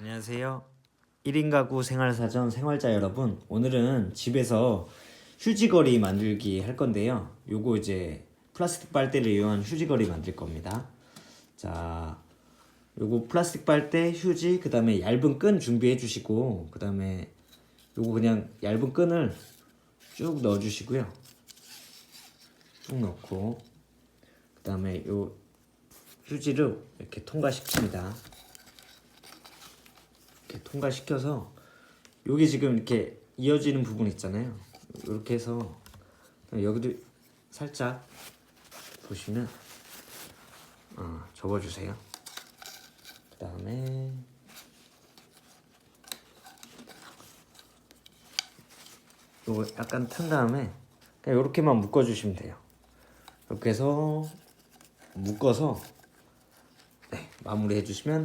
안녕하세요. 1인 가구 생활사전 생활자 여러분. 오늘은 집에서 휴지거리 만들기 할 건데요. 요거 이제 플라스틱 빨대를 이용한 휴지거리 만들 겁니다. 자, 요거 플라스틱 빨대, 휴지, 그 다음에 얇은 끈 준비해 주시고, 그 다음에 요거 그냥 얇은 끈을 쭉 넣어 주시고요. 쭉 넣고, 그 다음에 요 휴지를 이렇게 통과시킵니다. 이렇게 통과시켜서 여기 지금 이렇게 이어지는 부분 있잖아요. 이렇게 해서 여기도 살짝 보시면 어, 접어주세요. 그 다음에 요거 약간 탄 다음에 그냥 이렇게만 묶어주시면 돼요. 이렇게 해서 묶어서 네, 마무리 해 주시면